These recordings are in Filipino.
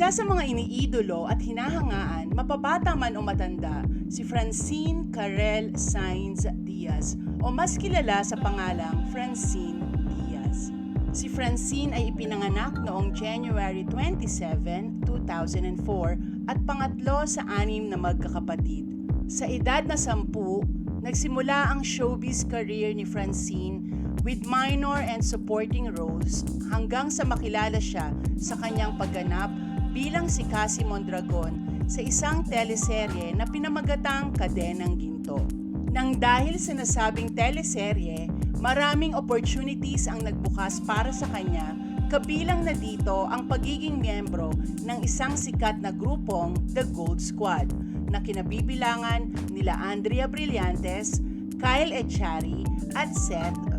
Isa sa mga iniidolo at hinahangaan, mapabata man o matanda, si Francine Carel Sainz Diaz o mas kilala sa pangalang Francine Diaz. Si Francine ay ipinanganak noong January 27, 2004 at pangatlo sa anim na magkakapatid. Sa edad na sampu, nagsimula ang showbiz career ni Francine with minor and supporting roles hanggang sa makilala siya sa kanyang pagganap bilang si Cassie Mondragon sa isang teleserye na pinamagatang Kadenang Ginto. Nang dahil sa nasabing teleserye, maraming opportunities ang nagbukas para sa kanya kabilang na dito ang pagiging miyembro ng isang sikat na grupong The Gold Squad na kinabibilangan nila Andrea Brillantes, Kyle Echari at Seth.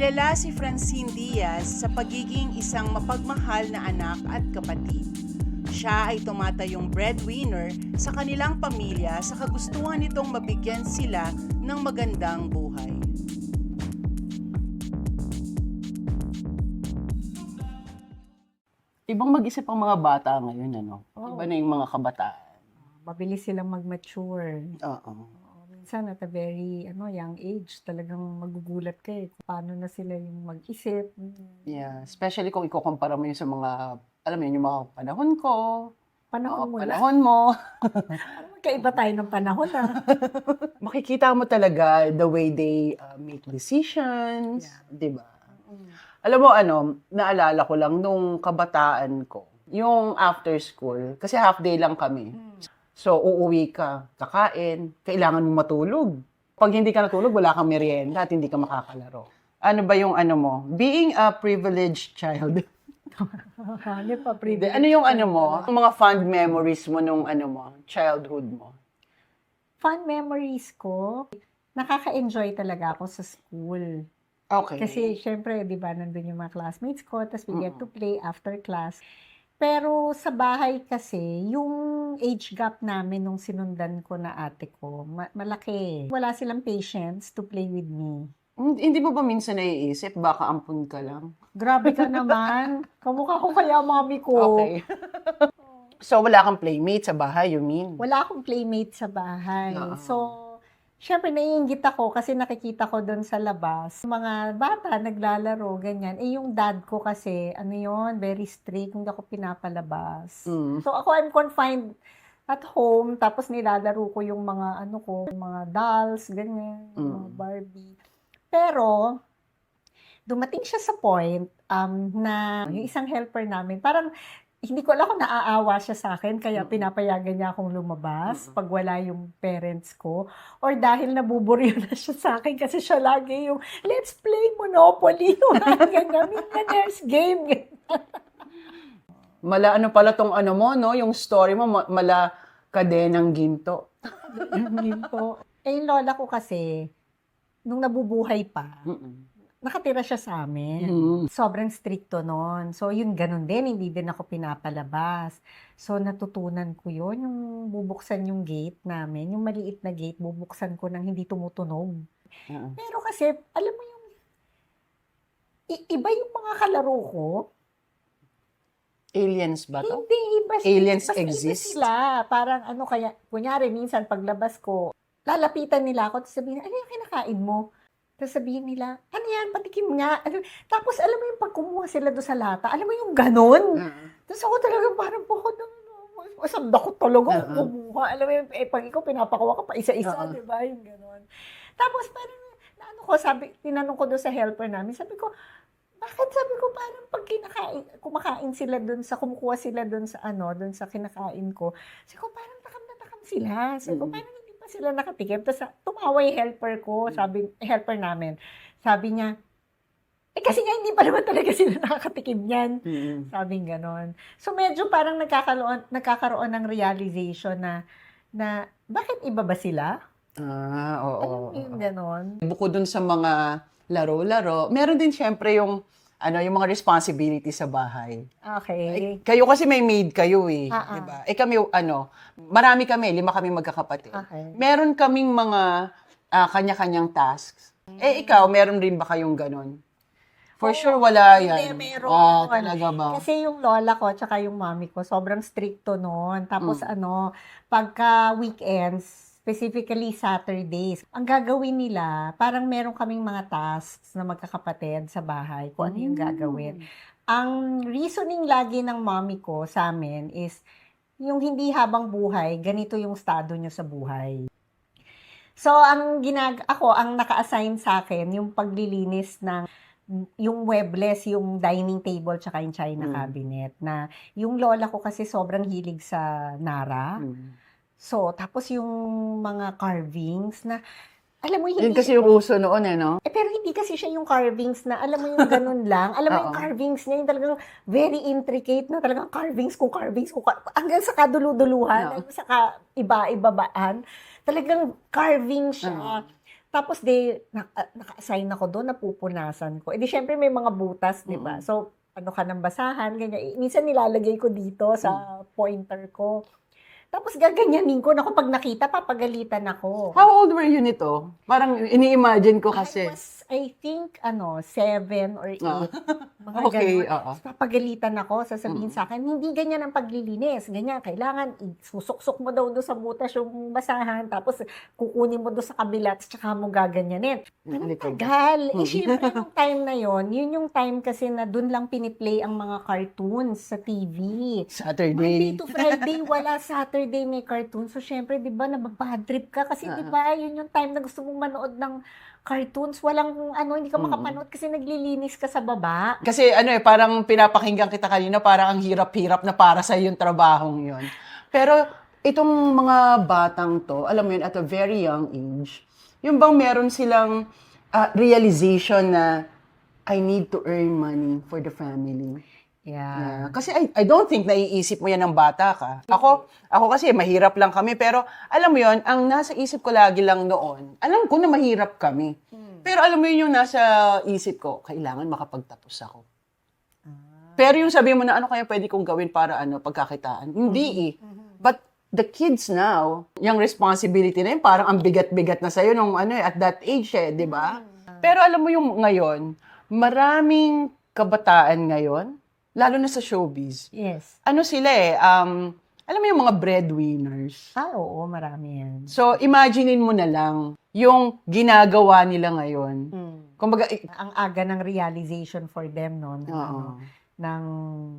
Kilala si Francine Diaz sa pagiging isang mapagmahal na anak at kapatid. Siya ay tumatayong breadwinner sa kanilang pamilya sa kagustuhan nitong mabigyan sila ng magandang buhay. Ibang mag-isip ang mga bata ngayon, ano? Oo. Iba na yung mga kabataan. Mabilis silang mag-mature. Oo. Minsan at a very ano, young age, talagang magugulat ka eh. kung Paano na sila yung mag-isip. Yeah. Especially kung ikukumpara mo yun sa mga, alam mo yun, yung mga panahon ko, Panahon mo na. panahon mo. Magkaiba tayo ng panahon ah. Makikita mo talaga the way they uh, make decisions, di ba? Mm. Alam mo ano, naalala ko lang nung kabataan ko, yung after school, kasi half day lang kami. So, uuwi ka, kakain, kailangan mo matulog. Pag hindi ka natulog, wala kang merienda at hindi ka makakalaro. Ano ba yung ano mo? Being a privileged child. Ano pa, Hindi, privilege ano yung ano mo? Ang mga fond memories mo nung ano mo, childhood mo? Fun memories ko, nakaka-enjoy talaga ako sa school. Okay. Kasi syempre, di ba, nandun yung mga classmates ko, tapos we get to play after class. Pero sa bahay kasi, yung age gap namin nung sinundan ko na ate ko, ma- malaki. Wala silang patience to play with me. Hindi mo ba minsan naiisip, baka ampun ka lang? Grabe ka naman. Kamukha ko kaya mami ko. Okay. so, wala kang playmate sa bahay, you mean? Wala akong playmate sa bahay. Oo. So, syempre naiingit ako kasi nakikita ko doon sa labas. Mga bata naglalaro, ganyan. Eh, yung dad ko kasi, ano yon very strict, hindi ako pinapalabas. Mm. So, ako I'm confined at home, tapos nilalaro ko yung mga, ano ko, mga dolls, ganyan, yung mga Mm. Barbie. Pero, dumating siya sa point um, na yung isang helper namin, parang hindi ko alam kung naaawa siya sa akin, kaya pinapayagan niya akong lumabas Mm. pag wala yung parents ko. Or dahil nabuburyo na siya sa akin kasi siya lagi yung, let's play Monopoly. Ganyan, millionaire's game. Mala ano pala tong ano mo, no? Yung story mo, ma- mala kadenang ginto. Yun po. Eh, yung lola ko kasi, nung nabubuhay pa, Mm-mm. Nakatira siya sa amin. Mm. Sobrang stricto noon. So, yun, ganun din. Hindi din ako pinapalabas. So, natutunan ko yun. Yung bubuksan yung gate namin, yung maliit na gate, bubuksan ko nang hindi tumutunog. Oo. Pero kasi, alam mo yung, i- iba yung mga kalaro ko. Aliens ba to? Hindi, iba Aliens iba exist? sila. Parang ano kaya, kunyari, minsan paglabas ko, lalapitan nila ako, tapos sabihin, ano yung kinakain mo? Tapos sabihin nila, ano yan, patikim nga. Ano, tapos alam mo yung pag kumuha sila doon sa lata, alam mo yung ganon? Oo. Tapos ako talaga parang bukod ng Masanda ko talaga Oo. uh kumuha. Alam mo yung, eh, pag ikaw pinapakuha ka pa isa-isa, Oo. di ba? Yung ganon. Tapos parang, na ano ko, sabi, tinanong ko doon sa helper namin, sabi ko, bakit sabi ko parang pag kinakain, kumakain sila doon sa, kumukuha sila doon sa ano, doon sa kinakain ko, sabi ko parang takam na takam sila. Sabi ko Mm. parang sila nakatikim. Tapos tumawa yung helper ko, sabi, helper namin. Sabi niya, eh kasi nga hindi pa naman talaga sila nakakatikim yan. Mm-mm. Sabing ganon. So medyo parang nagkakaroon, nagkakaroon ng realization na, na bakit iba ba sila? Ah, oo. Alam mo yung ganon? Bukod dun sa mga laro-laro, meron din syempre yung ano, yung mga responsibility sa bahay. Okay. Eh, kayo kasi may maid kayo eh, Ah, ah. 'di ba? Eh kami ano, marami kami, lima kami magkakapatid. Okay. Meron kaming mga ah, kanya-kanyang tasks. Eh ikaw, meron rin ba kayong ganon? For Oo. sure, wala Hindi, yan. meron. Ah, talaga ba? Kasi yung lola ko tsaka yung mami ko, sobrang stricto noon. Tapos Mm. ano, pagka weekends, specifically Saturdays, ang gagawin nila, parang meron kaming mga tasks na magkakapatid sa bahay, kung ano yung Mm. gagawin. Ang reasoning lagi ng mommy ko sa amin is, yung hindi habang buhay, ganito yung estado nyo sa buhay. So, ang ginag ako, ang naka-assign sa akin, yung paglilinis ng yung webless, yung dining table, tsaka yung china Mm. cabinet. Na yung lola ko kasi sobrang hilig sa Nara. Mm. So, tapos yung mga carvings na, alam mo, Yun hindi kasi yung uso noon eh, no? eh, pero hindi kasi siya yung carvings na, alam mo yung ganun lang. Alam mo yung carvings niya, yung talagang very intricate na talagang carvings kung carvings kung car- hanggang sa kaduluduluhan, hanggang sa ka- iba-ibabaan. Talagang carving siya. Tapos di, na, ah, naka-assign ako doon, napupunasan ko. Eh di syempre may mga butas, di ba? Mm. So, ano ka ng basahan, ganyan. Eh, Minsan nilalagay ko dito sa Mm. pointer ko. Tapos gaganyanin ko, naku, pag nakita, papagalitan ako. How old were you nito? Parang ini-imagine ko I kasi. was, I think, ano, seven or eight. Ah. Mga Okay, ganun. oo. Papagalitan ako, sasabihin Mm. sa akin, hindi ganyan ang paglilinis. Ganyan, kailangan isusok-sok mo daw doon sa butas yung basahan, tapos kukunin mo doon sa kabila, at saka mo gaganyanin. Ang Likod. tagal. Mm. Eh, syempre, yung time na yon yun yung time kasi na doon lang piniplay ang mga cartoons sa TV. Monday Saturday. to Friday, wala Saturday may cartoon. So, syempre, di ba, nababad trip ka. Kasi, di Ah. ba, yun yung time na gusto mong manood ng cartoons. Walang, ano, hindi ka makapanood kasi naglilinis ka sa baba. Kasi ano eh, parang pinapakinggan kita kanina, parang ang hirap-hirap na para sa yung trabahong yon. Pero itong mga batang to, alam mo yun, at a very young age, yung bang meron silang ah, realization na I need to earn money for the family. Yeah. Kasi I, I don't think naiisip mo yan ng bata ka. Ako, ako kasi mahirap lang kami, pero alam mo yon ang nasa isip ko lagi lang noon, alam ko na mahirap kami. Pero alam mo yun yung nasa isip ko, kailangan makapagtapos ako. Pero yung sabi mo na ano kaya pwede kong gawin para ano pagkakitaan. Hindi eh. But the kids now, yung responsibility na yun, parang ang bigat-bigat na sa'yo nung ano eh, at that age eh, di ba? Pero alam mo yung ngayon, maraming kabataan ngayon, lalo na sa showbiz, Yes. ano sila eh, um, alam mo yung mga breadwinners. Ah, oo, marami yan. So, imaginein mo na lang yung ginagawa nila ngayon. Mm. Kumbaga, Ang aga ng realization for them, no? ng, ano, Oo. Ng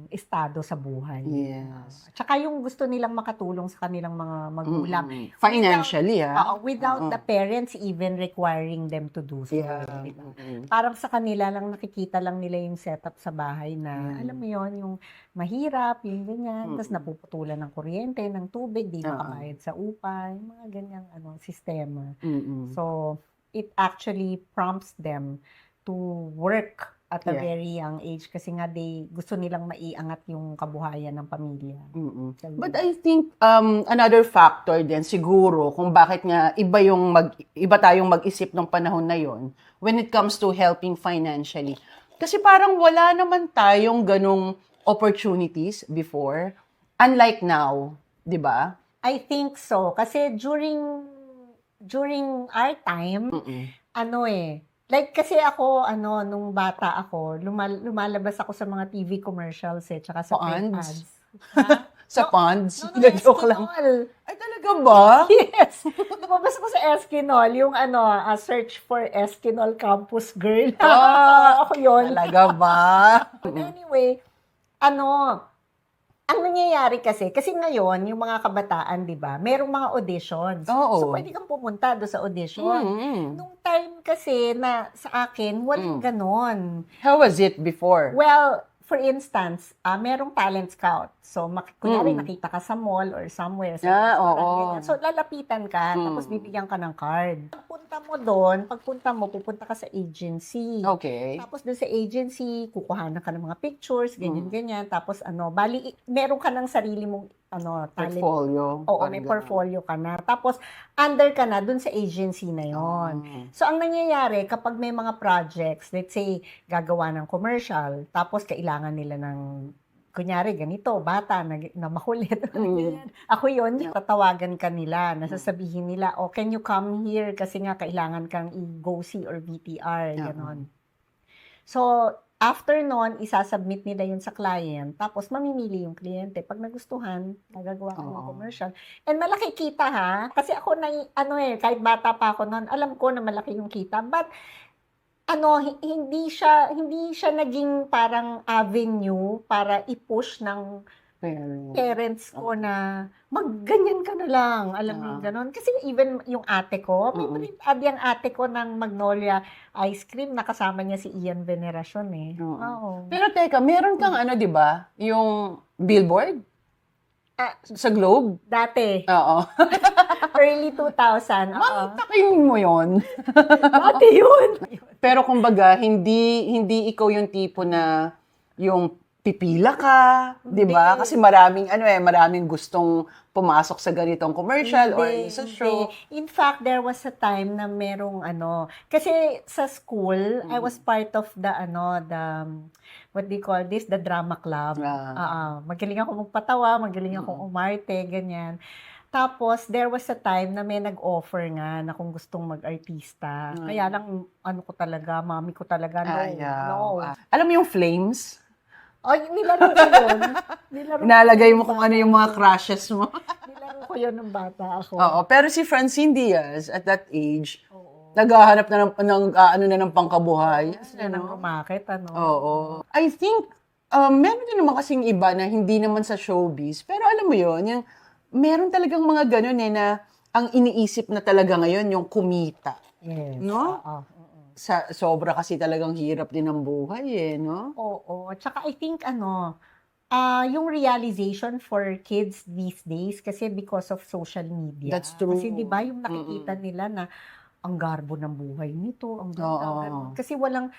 estado sa buhay. Yes. Tsaka yung gusto nilang makatulong sa kanilang mga magulang. Mm, Financially, ah. without Oo. the parents even requiring them to do so. Yeah. Diba? Mm. Parang sa kanila lang nakikita lang nila yung setup sa bahay na, Mm. alam mo yon yung mahirap, yung ganyan, Mm. tapos napuputulan ng kuryente, ng tubig, di Oo. makabayad sa upa, yung mga ganyang ano, sistema. Mm-mm. So, it actually prompts them to work at a Yeah. very young age kasi nga they gusto nilang maiangat yung kabuhayan ng pamilya. Ganun. But I think um, another factor din siguro kung bakit nga iba yung mag iba tayong mag-isip ng panahon na yon when it comes to helping financially. Kasi parang wala naman tayong ganong opportunities before unlike now, 'di ba? I think so kasi during during our time Mm-mm. ano eh, like kasi ako, ano, nung bata ako, lumal- lumalabas ako sa mga TV commercials eh, tsaka sa print Ponds? ads. Ha? Sa No, ponds. No, no, Joke lang. Ay talaga ba? Yes. Lumabas ako sa Eskinol, yung ano, ah, search for Eskinol Campus Girl. Ah, ako yun. Talaga ba? But anyway, ano, ang nangyayari kasi, kasi ngayon, yung mga kabataan, di ba, merong mga auditions. Oo. So, pwede kang pumunta do sa audition. Mm-mm. Nung time kasi na sa akin, walang Mm. ganon. How was it before? Well, for instance, ah merong talent scout. So, mak- kunyari, Mm. nakita ka sa mall or somewhere. Sa Ah, restaurant, oo. ganyan. So, lalapitan ka, Mm. tapos bibigyan ka ng card. Pagpunta mo doon, pagpunta mo, pupunta ka sa agency. Okay. Tapos doon sa agency, kukuhanan ka ng mga pictures, Mm. ganyan-ganyan. Tapos ano, bali, meron ka ng sarili mong ano, talent. Portfolio. Oo, may ganun. portfolio ka na. Tapos, under ka na dun sa agency na yon. Ah. So, ang nangyayari, kapag may mga projects, let's say, gagawa ng commercial, tapos kailangan nila ng, kunyari, ganito, bata, na, na makulit. Mm. Ako yun, tatawagan ka nila, nasasabihin nila, oh, can you come here? Kasi nga, kailangan kang i-go see or VTR, Oo. ganon. So, After nun, isasubmit nila yun sa client, tapos mamimili yung kliyente. Pag nagustuhan, nagagawa ka ng commercial. And malaki kita ha, kasi ako na, ano eh, kahit bata pa ako noon, alam ko na malaki yung kita. But, ano, hi- hindi siya, hindi siya naging parang avenue para i-push ng Pero, parents ko na magganyan ka na lang. Alam mo yung Ah. ganon. Kasi even yung ate ko, may ad yung ate ko ng Magnolia ice cream, nakasama niya si Ian Veneracion eh. Oo. Pero teka, meron kang ano, di ba? Yung billboard? Ah. sa Globe? Dati, Oo. early 2000. Oo. Takin mo yon. Dati yun. Pero kumbaga, hindi hindi ikaw yung tipo na yung pipila ka, 'di ba? Hindi. Kasi maraming ano eh, maraming gustong pumasok sa ganitong commercial or Hindi, sa hindi. show. In fact, there was a time na merong ano, kasi sa school, I Mm. was part of the ano, the what do you call this? The drama club. Ah. Ah, magaling ako magpatawa, magaling akong umarte, ganyan. Tapos, there was a time na may nag-offer nga na kung gustong mag-artista. Mm. Kaya lang, ano ko talaga, mami ko talaga, no. Ayaw. no. Ah. Alam mo yung flames? Ay, nilaro ko yun. Nilaro, Inalagay mo kung ano yung mga crushes mo. nilaro ko yun ng bata ako. Oo, pero si Francine Diaz at that age, Oo. naghahanap na ng, ng ah, ano na ng pangkabuhay. Yan ang rumakit, ano. Oo. I think, um, meron din naman kasing iba na hindi naman sa showbiz. Pero alam mo yun, yung, meron talagang mga ganun eh na ang iniisip na talaga ngayon yung kumita. Yes. No? Oo. Sa, sobra kasi talagang hirap din ang buhay eh, no? Oo. Tsaka I think ano, ah yung realization for kids these days kasi because of social media. That's true. Kasi 'di ba yung nakikita nila na ang garbo ng buhay nito, ang ganda, Oo. ganun. Kasi walang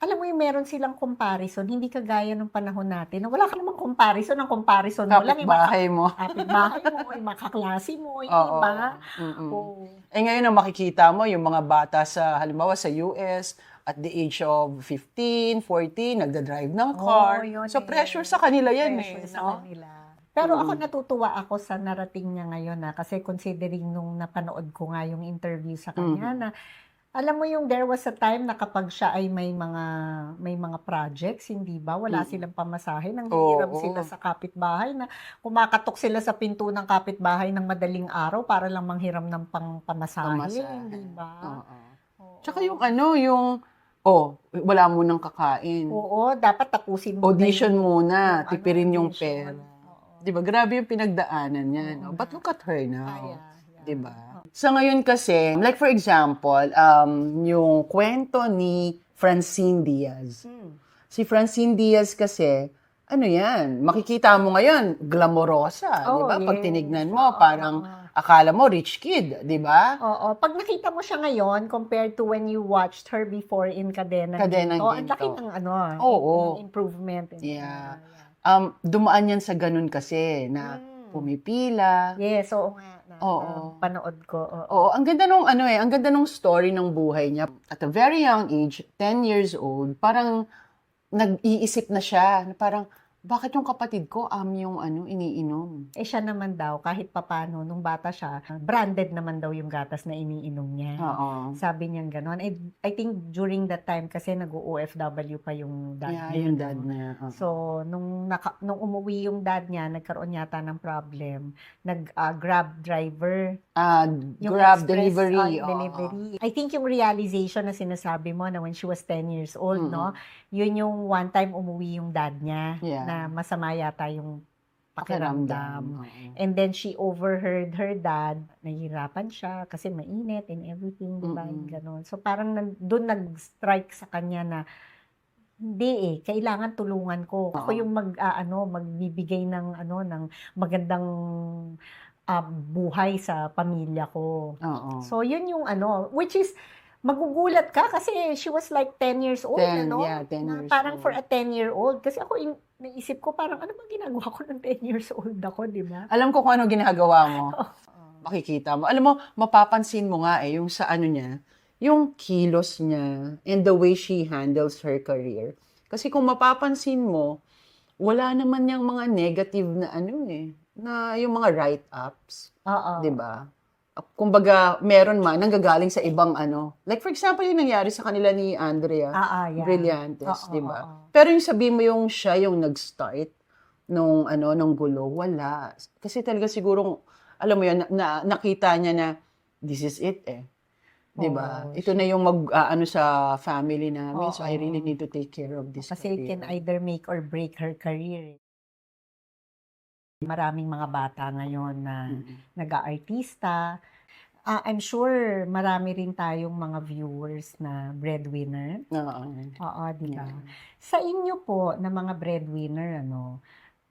alam mo yung meron silang comparison, hindi kagaya nung panahon natin na wala ka namang comparison, ang comparison mo lang Kapit bahay mo. kapitbahay mo, yung mga kaklase mo, yung Oo. iba. Mm-mm. Oo. Eh ngayon ang makikita mo, yung mga bata sa, halimbawa sa US, at the age of 15, 14, nagda-drive ng car. Yun so eh. pressure sa kanila yan pressure eh. sa no? kanila. Pero ako natutuwa ako sa narating niya ngayon na kasi considering nung napanood ko nga yung interview sa kanya na alam mo yung there was a time na kapag siya ay may mga may mga projects, hindi ba? Wala Mm. silang pamasahe, nang hiram sila sa kapitbahay na kumakatok sila sa pinto ng kapitbahay ng madaling araw para lang manghiram ng pang pamasahe, Pamasahe. hindi ba? Oo. Oo. Tsaka yung ano, yung, oh, wala mo nang kakain. Oo, dapat tapusin mo Audition muna, ano, tipirin yung audition. pera. Di ba? Grabe yung pinagdaanan niya. No? But look at her now. Kaya, yeah. Di ba? Sa ngayon kasi, like for example, um, yung kwento ni Francine Diaz. Hmm. Si Francine Diaz kasi, ano yan, makikita mo ngayon, glamorosa, di Oh, ba? Pag tinignan mo, Oo, parang oo. akala mo rich kid, di ba? Oo. Pag nakita mo siya ngayon, compared to when you watched her before in Kadena Kadenang Ginto, ang laki ng ano, Oo. ng improvement. Yeah. Um, dumaan yan sa ganun kasi, na Mm. pumipila. Yes, oo nga. Oo. panood ko. Oo. Oo, ang ganda nung ano eh, ang ganda nung story ng buhay niya. At a very young age, 10 years old, parang nag-iisip na siya, na parang, bakit yung kapatid ko am yung ano, iniinom? Eh siya naman daw, kahit papano, nung bata siya, branded naman daw yung gatas na iniinom niya. Oo. Sabi niya gano'n. I, I think during that time kasi nag-OFW pa yung dad Yeah, niya. yung dad niya. oo. So, nung, naka, nung umuwi yung dad niya, nagkaroon yata ng problem. Nag-grab driver. Ah, Yung grab express, delivery. oo. delivery. I think yung realization na sinasabi mo na when she was 10 years old, Mm-mm. no? Yun yung one time umuwi yung dad niya Yeah. Na masama yata yung pakiramdam. oo. And then she overheard her dad, nahihirapan siya kasi mainit and everything, di ba? Ganon. So parang nan- doon nag-strike sa kanya na hindi eh, kailangan tulungan ko. Ako yung mag ah, ano, magbibigay ng ano ng magandang ah, buhay sa pamilya ko. Oo. So yun yung ano, which is magugulat ka kasi she was like 10 years old, 10, ano? yeah, 10 Na years parang old. for a 10-year-old. Kasi ako, yung, naisip ko parang, ano ba ginagawa ko ng 10 years old ako, di ba? Alam ko kung ano ginagawa mo. Makikita mo. Alam mo, mapapansin mo nga eh, yung sa ano niya, yung kilos niya and the way she handles her career. Kasi kung mapapansin mo, wala naman yung mga negative na ano eh, na yung mga write-ups, Oo. 'di ba? Kumbaga, meron man, nanggagaling sa ibang ano. Like, for example, yung nangyari sa kanila ni Andrea Ah, ah, yeah. Brillantes, di ba? Pero yung sabi mo yung siya yung nag-start nung ano nung gulo, wala. Kasi talaga siguro alam mo yun, na, na- nakita niya na this is it eh. 'Di ba? Oo. Ito na yung mag ah, ano sa family namin, so I really need to take care of this. Kasi it can career. either make or break her career. Maraming mga bata ngayon na Mm-mm. nag-aartista. Ah, I'm sure marami rin tayong mga viewers na breadwinner. Oo. Oo, di ba? Yeah. Sa inyo po na mga breadwinner, ano,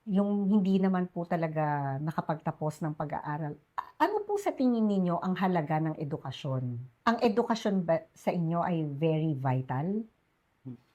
yung hindi naman po talaga nakapagtapos ng pag-aaral, ano po sa tingin ninyo ang halaga ng edukasyon? Ang edukasyon ba sa inyo ay very vital?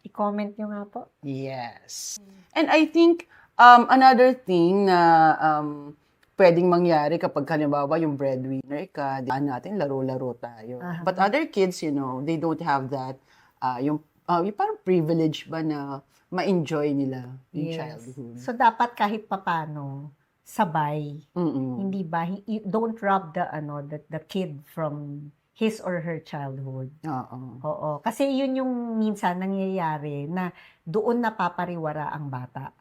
I-comment nyo nga po. Yes. And I think um, another thing na um, pwedeng mangyari kapag halimbawa yung breadwinner ka, di natin laro-laro tayo. Aha. But other kids, you know, they don't have that, uh, yung, uh, yung parang privilege ba na ma-enjoy nila yung Yes. childhood. So, dapat kahit papano, sabay. Mm-mm. Hindi ba? You- Don't rob the, ano, the, the kid from his or her childhood. Oo. Oo. Kasi yun yung minsan nangyayari na doon napapariwara ang bata.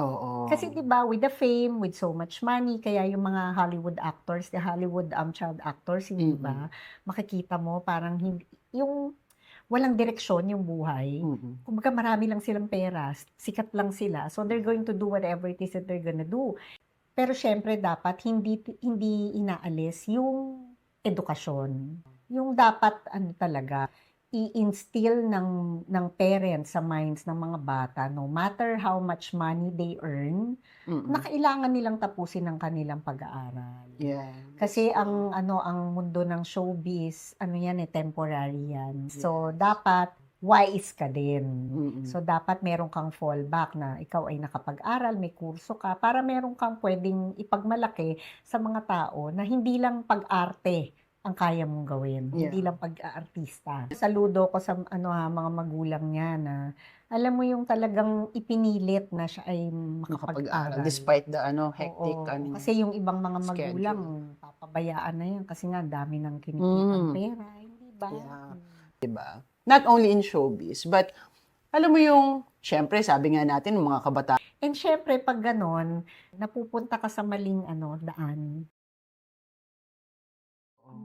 Oo. Kasi 'di ba with the fame, with so much money, kaya yung mga Hollywood actors, the Hollywood um, child actors, hindi ba? Makikita mo parang hindi yung walang direksyon yung buhay. Mm-mm. Kumbaga marami lang silang pera, sikat lang sila. So they're going to do whatever it is that they're gonna do. Pero syempre dapat hindi hindi inaalis yung edukasyon. Yung dapat ano talaga i-instill ng ng parents sa minds ng mga bata no matter how much money they earn Mm-mm. na kailangan nilang tapusin ang kanilang pag-aaral. Yeah. Kasi ang ano ang mundo ng showbiz, ano yan eh temporary yan. So dapat wise ka din. Mm-mm. So dapat meron kang fallback na ikaw ay nakapag-aral, may kurso ka para meron kang pwedeng ipagmalaki sa mga tao na hindi lang pag-arte ang kaya mong gawin, Yeah. hindi lang pag-aartista. Saludo ko sa ano ha, mga magulang niya na alam mo yung talagang ipinilit na siya ay Makapag-aral. Despite the ano, hectic Oo. ano. Kasi yung ibang mga schedule. magulang, papabayaan na yan kasi nga dami ng kinikitang Mm. pera, hindi ba? Yeah. Diba? Not only in showbiz, but alam mo yung, syempre, sabi nga natin, mga kabataan, And syempre, pag ganon, napupunta ka sa maling ano, daan.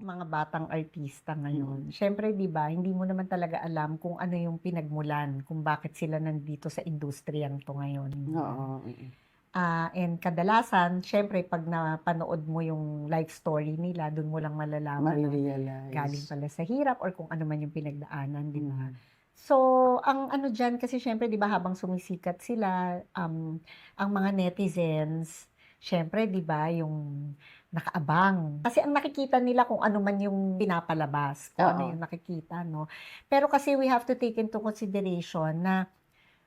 Mga batang artista ngayon. Syempre, di ba, hindi mo naman talaga alam kung ano yung pinagmulan, kung bakit sila nandito sa industriyang to ngayon. oo, Ah, and kadalasan, syempre, pag napanood mo yung life story nila, doon mo lang malalaman na galing pala sa hirap or kung ano man yung pinagdaanan, di ba? Mm. So, ang ano dyan, kasi syempre, di ba, habang sumisikat sila, um, ang mga netizens, syempre, di ba, yung nakaabang. Kasi ang nakikita nila kung ano man yung pinapalabas, kung ano Oo. yung nakikita, no? Pero kasi we have to take into consideration na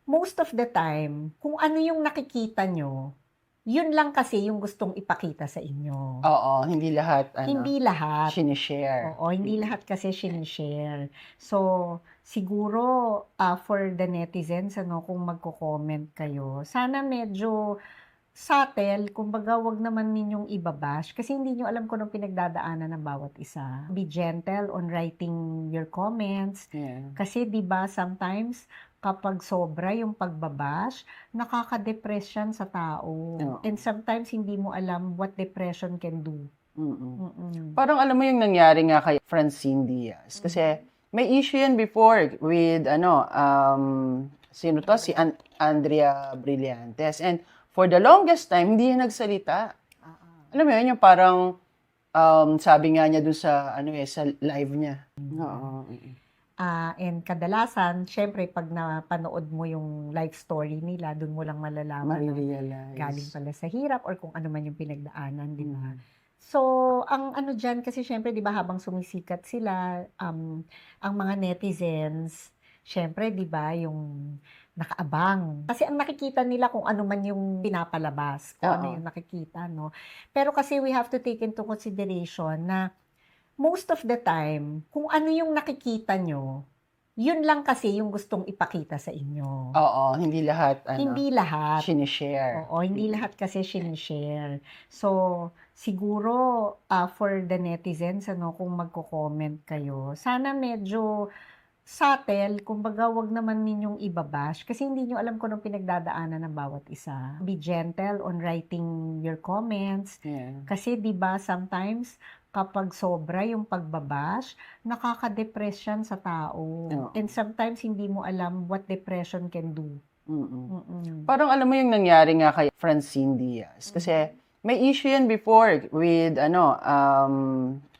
most of the time, kung ano yung nakikita nyo, yun lang kasi yung gustong ipakita sa inyo. Oo, hindi lahat, ano, Hindi lahat. sinishare. Oo, hindi lahat kasi sinishare. So, siguro ah, for the netizens, ano, kung magko-comment kayo, sana medyo subtle, kumbaga wag naman ninyong ibabash kasi hindi nyo alam kung anong pinagdadaanan ng bawat isa. Be gentle on writing your comments Yeah. kasi 'di ba sometimes kapag sobra yung pagbabash, nakaka-depress yan sa tao. Oo. And sometimes hindi mo alam what depression can do. Mm-mm. Mm-mm. Parang alam mo yung nangyari nga kay Francine Diaz. Kasi may issue yan before with, ano, um, sino to? Si An- Andrea Brillantes. And for the longest time, hindi yan nagsalita. Ah. Alam mo yun, yung parang, um, sabi nga niya dun sa, ano eh, sa live niya. Oo. Ah, and kadalasan, syempre, pag napanood mo yung life story nila, doon mo lang malalaman na galing pala sa hirap or kung ano man yung pinagdaanan, di ba? Mm. So, ang ano dyan, kasi syempre, di ba, habang sumisikat sila, um, ang mga netizens, syempre, di ba, yung nakaabang. Kasi ang nakikita nila kung ano man yung pinapalabas, kung ano Oo. yung nakikita, no? Pero kasi we have to take into consideration na most of the time, kung ano yung nakikita nyo, yun lang kasi yung gustong ipakita sa inyo. Oo, hindi lahat, ano, Hindi lahat. sinishare. Oo, hindi lahat kasi sinishare. So, siguro ah, for the netizens, ano, kung magko-comment kayo, sana medyo subtle, kumbaga wag naman ninyong ibabash kasi hindi nyo alam kung anong pinagdadaanan ng bawat isa. Be gentle on writing your comments Yeah. kasi 'di ba sometimes kapag sobra yung pagbabash, nakaka-depress yan sa tao. Oo. And sometimes hindi mo alam what depression can do. Mm-mm. Mm-mm. Parang alam mo yung nangyari nga kay Francine Diaz. Kasi may issue yan before with ano, um,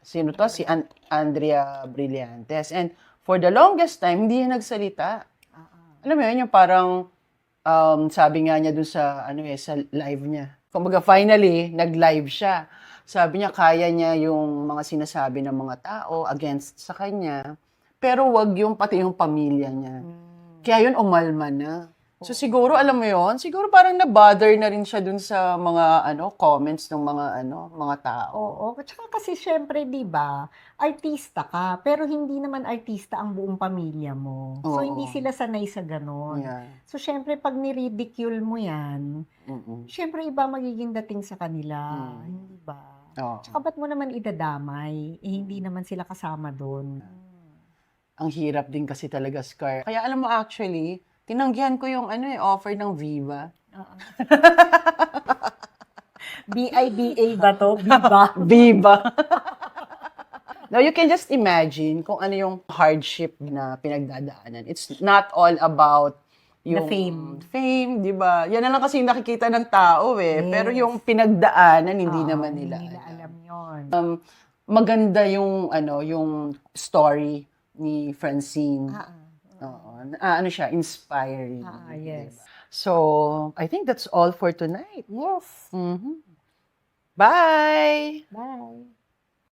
sino to? Si An- Andrea Brillantes. And for the longest time, hindi yan nagsalita. Alam mo yun, yung parang um, sabi nga niya dun sa, ano eh, sa live niya. Kumbaga, finally, nag-live siya. Sabi niya, kaya niya yung mga sinasabi ng mga tao against sa kanya. Pero wag yung pati yung pamilya niya. Kaya yun, umalma na. So siguro, alam mo yon siguro parang na-bother na rin siya dun sa mga ano comments ng mga ano mga tao. Oo, tsaka kasi syempre 'di ba, artista ka, pero hindi naman artista ang buong pamilya mo. Oo. So hindi sila sanay sa ganon. Yeah. So syempre pag ni-ridicule mo 'yan, Mm-mm. syempre iba magiging dating sa kanila, Mm. hindi ba? Oo. Tsaka ba't mo naman idadamay? Eh, hindi naman sila kasama doon. Ang hirap din kasi talaga, Scar. Kaya alam mo actually, tinanggihan ko yung ano eh, offer ng Viva. B-I-B-A ba to? Biba? Viva! Now, you can just imagine kung ano yung hardship na pinagdadaanan. It's not all about yung The fame. Fame, di ba? Yan na lang kasi yung nakikita ng tao eh. Yes. Pero yung pinagdaanan, hindi Oo, naman nila. Hindi nila alam. alam yon. Maganda yung, ano, yung story ni Francine. Ah, Oo. Ah, ano siya, inspiring. ah, yes. diba? So, I think that's all for tonight. Yes. Mhm. Bye! Bye.